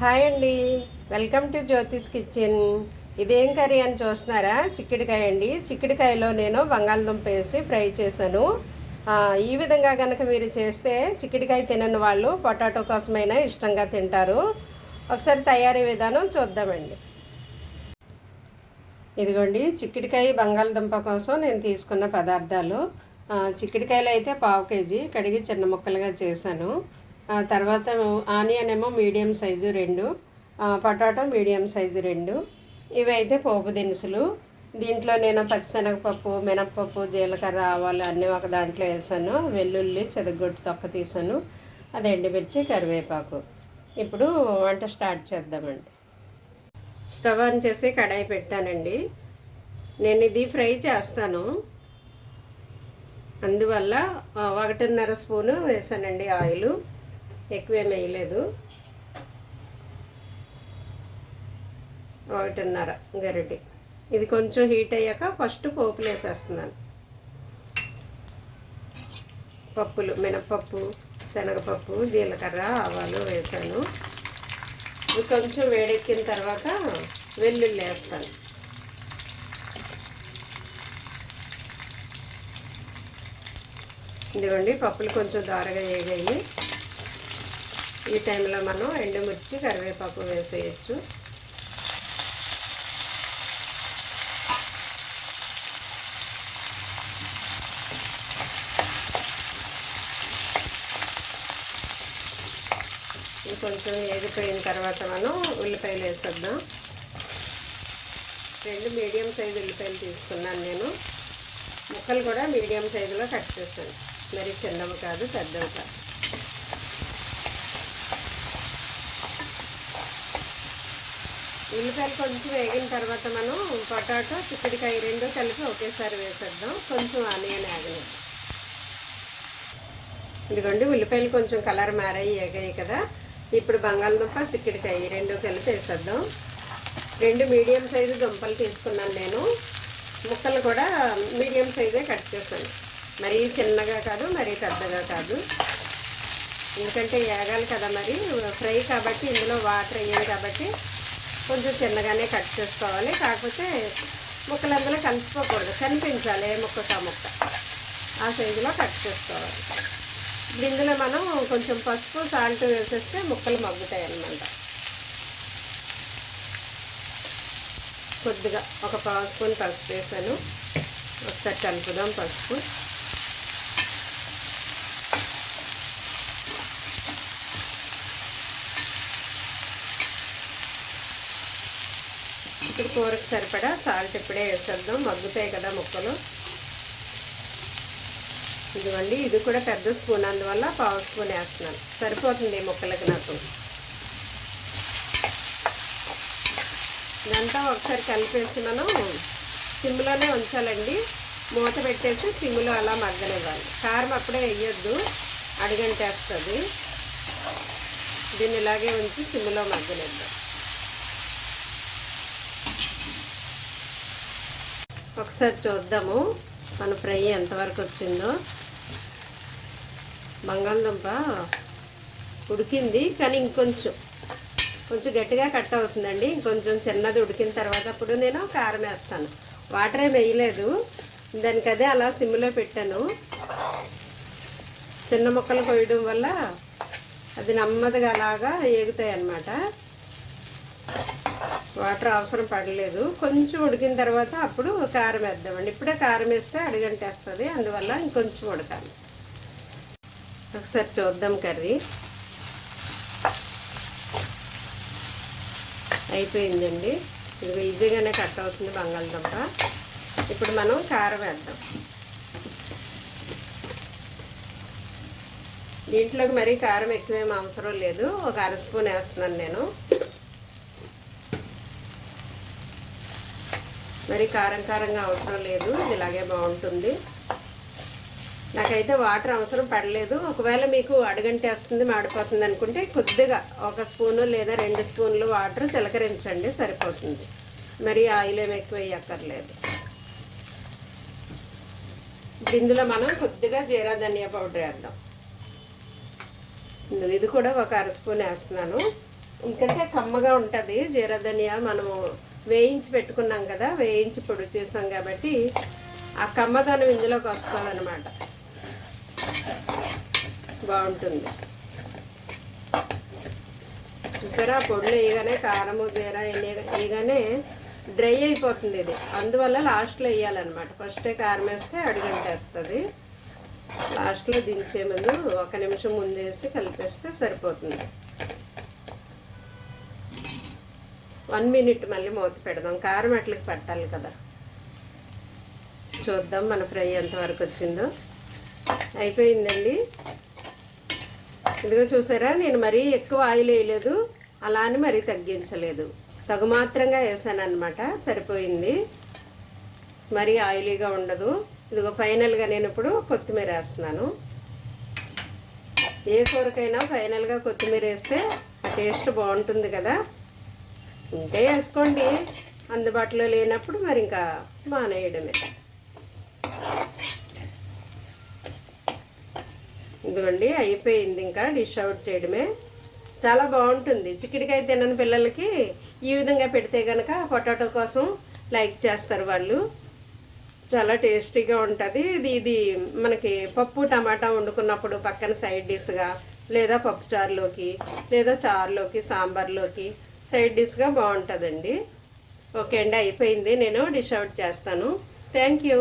Hi అండి. Welcome to Jyothish kitchen. ఇదేం curry అని చూస్తున్నారా? చిక్కుడుకాయ అండి. చిక్కుడుకాయలో నేను బంగాళదుంప వేసి ఫ్రై చేశాను. ఈ విధంగా కనుక మీరు చేస్తే చిక్కుడుకాయ తినని వాళ్ళు పొటాటో కోసమైనా ఇష్టంగా తింటారు. ఒకసారి తయారీ విధానం చూద్దామండి. ఇదిగోండి చిక్కుడుకాయ బంగాళదుంప కోసం నేను తీసుకున్న పదార్థాలు. ఆ, చిక్కుడుకాయలు అయితే పావు కేజీ కడిగి చిన్న ముక్కలుగా చేశాను. తర్వాత ఆనియన్ ఏమో మీడియం సైజు రెండు పొటాటో మీడియం సైజు రెండు. ఇవి అయితే పోపు దినుసులు. దీంట్లో నేను పచ్చిశనగపప్పు మినప్పప్పు జీలకర్ర ఆవాలు అన్నీ ఒక దాంట్లో వేసాను. వెల్లుల్లి చెదగొట్టు తొక్క తీసాను. అది ఎండిమిర్చి కరివేపాకు. ఇప్పుడు వంట స్టార్ట్ చేద్దామండి. స్టవ్ ఆన్ చేసి కడాయి పెట్టానండి. నేను ఇది ఫ్రై చేస్తాను. అందువల్ల ఒకటిన్నర స్పూను వేసానండి ఆయిల్. ఎక్కువేం వేయలేదు. ఒకటిన్నర గరిటె. ఇది కొంచెం హీట్ అయ్యాక ఫస్ట్ పోపులు వేసేస్తున్నాను. పప్పులు మినపప్పు శనగపప్పు జీలకర్ర ఆవాలు వేసాను. ఇవి కొంచెం వేడెక్కిన తర్వాత వెల్లుల్లి వేస్తాను. ఇదిగోండి పప్పులు కొంచెం దారగా వేగాయి. ఈ టైంలో మనం ఎండుమిర్చి కరివేపాకు వేసేయచ్చు. కొంచెం వేగిపోయిన తర్వాత మనం ఉల్లిపాయలు వేసేద్దాం. రెండు మీడియం సైజు ఉల్లిపాయలు తీసుకున్నాను నేను. ముక్కలు కూడా మీడియం సైజులో కట్ చేస్తాను. మరి చిన్నవి కాదు పెద్దవి కాదు. ఉల్లిపాయలు కొంచెం వేగిన తర్వాత మనం పొటాటో చిక్కుడికాయ రెండు కలిపి ఒకేసారి వేసేద్దాం. కొంచెం ఆనియన్ ఆగలేదు ఇదిగోండి ఉల్లిపాయలు కొంచెం కలర్ మారాయి ఏగాయి కదా. ఇప్పుడు బంగాళదుంప చిక్కుడికాయ రెండు కలిపి వేసేద్దాం. రెండు మీడియం సైజు దుంపలు తీసుకున్నాను నేను. ముక్కలు కూడా మీడియం సైజే కట్ చేశాను. మరీ చిన్నగా కాదు మరీ పెద్దగా కాదు. ఎందుకంటే ఏగాలి కదా మరి ఫ్రై కాబట్టి ఇందులో వాటర్ వేయాలి కాబట్టి కొంచెం చిన్నగానే కట్ చేసుకోవాలి. కాకపోతే ముక్కలు అందులో కలిసిపోకూడదు కనిపించాలి ఏ ముక్కకు ఆ ముక్క. ఆ సైజులో కట్ చేసుకోవాలి. గింజలో ఇందులో మనం కొంచెం పసుపు సాల్ట్ వేసేస్తే ముక్కలు మగ్గుతాయి అన్నమాట. కొద్దిగా ఒక పావు స్పూన్ పసుపు వేసాను. ఒకసారి కలుపుదాం పసుపు. ఇప్పుడు కూరకు సరిపడా సాల్ట్ ఇప్పుడే వేసేద్దాం. మగ్గుతాయి కదా ముక్కలు. ఇదిగోండి ఇది కూడా పెద్ద స్పూన్ అందువల్ల పావు స్పూన్ వేస్తున్నాను. సరిపోతుంది ముక్కలకి నాకు. ఇదంతా ఒకసారి కలిపేసి మనం సిమ్లోనే ఉంచాలండి. మూత పెట్టేసి సిమ్లో అలా మగ్గనివ్వాలి. కారం అప్పుడే వేయొద్దు. అడిగంటేస్తుంది. దీన్ని ఇలాగే ఉంచి సిమ్లో మగ్గనిద్దాం ఒకసారి చూద్దాము మన ఫ్రై ఎంతవరకు వచ్చిందో. బంగాళదుంప ఉడికింది కానీ ఇంకొంచెం కొంచెం గట్టిగా కట్ అవుతుందండి. ఇంకొంచెం చిన్నది ఉడికిన తర్వాత అప్పుడు నేను కారం వేస్తాను. వాటర్ ఏమి వేయలేదు. దానికి అదే అలా సిమ్లో పెట్టాను. చిన్న ముక్కలు కొయ్యడం వల్ల అది నెమ్మదిగా అలాగా ఏగుతాయి అన్నమాట వాటర్ అవసరం పడలేదు. కొంచెం ఉడికిన తర్వాత అప్పుడు కారం వేద్దామండి. ఇప్పుడే కారం వేస్తే అడిగంటేస్తుంది. అందువల్ల ఇంకొంచెం ఉడకాలి. ఒకసారి చూద్దాం కర్రీ. అయిపోయిందండి. ఇది ఈజీగానే కట్ అవుతుంది బంగాళదుంప. ఇప్పుడు మనం కారం వేద్దాం. దీంట్లోకి మరీ కారం ఎక్కువేం అవసరం లేదు. ఒక అర స్పూన్ వేస్తున్నాను నేను. మరి కారం కారంగా అవసరం లేదు. ఇలాగే బాగుంటుంది. నాకైతే వాటర్ అవసరం పడలేదు. ఒకవేళ మీకు అడుగంటే వస్తుంది మాడిపోతుంది అనుకుంటే కొద్దిగా ఒక స్పూను లేదా రెండు స్పూన్లు వాటర్ చిలకరించండి సరిపోతుంది. మరి ఆయిల్ ఏమి ఎక్కువ వేయక్కర్లేదు. ఇందులో మనం కొద్దిగా జీరా ధనియా పౌడర్ వేద్దాం. ఇది కూడా ఒక అర స్పూన్ వేస్తున్నాను. ఎందుకంటే కమ్మగా ఉంటుంది. జీరా ధనియా మనము వేయించి పెట్టుకున్నాం కదా వేయించి పొడి చేసాం కాబట్టి ఆ కమ్మదనం ఇందులోకి వస్తుంది అనమాట బాగుంటుంది. చూసారా? పొడులు వేయగానే కారము జీర వేయగానే డ్రై అయిపోతుంది ఇది. అందువల్ల లాస్ట్లో వేయాలన్నమాట. ఫస్టే కారం వేస్తే అడుగంటేస్తుంది లాస్ట్లో దించే ముందు ఒక నిమిషం ముందేసి కలిపేస్తే సరిపోతుంది. వన్ మినిట్ మళ్ళీ మూత పెడదాం. కారం అట్లకి పట్టాలి కదా. చూద్దాం మన ఫ్రై ఎంతవరకు వచ్చిందో. అయిపోయిందండి. ఇదిగో చూసారా నేను మరీ ఎక్కువ ఆయిల్ వేయలేదు అలా అని మరీ తగ్గించలేదు. తగు మాత్రంగా వేసాను సరిపోయింది. మరీ ఆయిలీగా ఉండదు. ఇదిగో ఫైనల్గా నేను ఇప్పుడు కొత్తిమీర వేస్తున్నాను. ఏ కూరకైనా ఫైనల్గా కొత్తిమీర వేస్తే ఆ టేస్ట్ బాగుంటుంది కదా. ఉంటే వేసుకోండి. అందుబాటులో లేనప్పుడు మరి ఇంకా మానేయడమే. ఇదిగోండి అయిపోయింది ఇంకా డిష్ అవుట్ చేయడమే. చాలా బాగుంటుంది. చిక్కుడికాయ తినని పిల్లలకి ఈ విధంగా పెడితే కనుక పొటాటో కోసం లైక్ చేస్తారు వాళ్ళు. చాలా టేస్టీగా ఉంటుంది. ఇది ఇది మనకి పప్పు టమాటా వండుకున్నప్పుడు పక్కన సైడ్ డిష్గా లేదా పప్పు చారులోకి లేదా చారులోకి సాంబార్లోకి సైడ్ డిష్గా బాగుంటుందండి. ఓకే అండి అయిపోయింది. నేను డిష్ అవుట్ చేస్తాను. Thank you.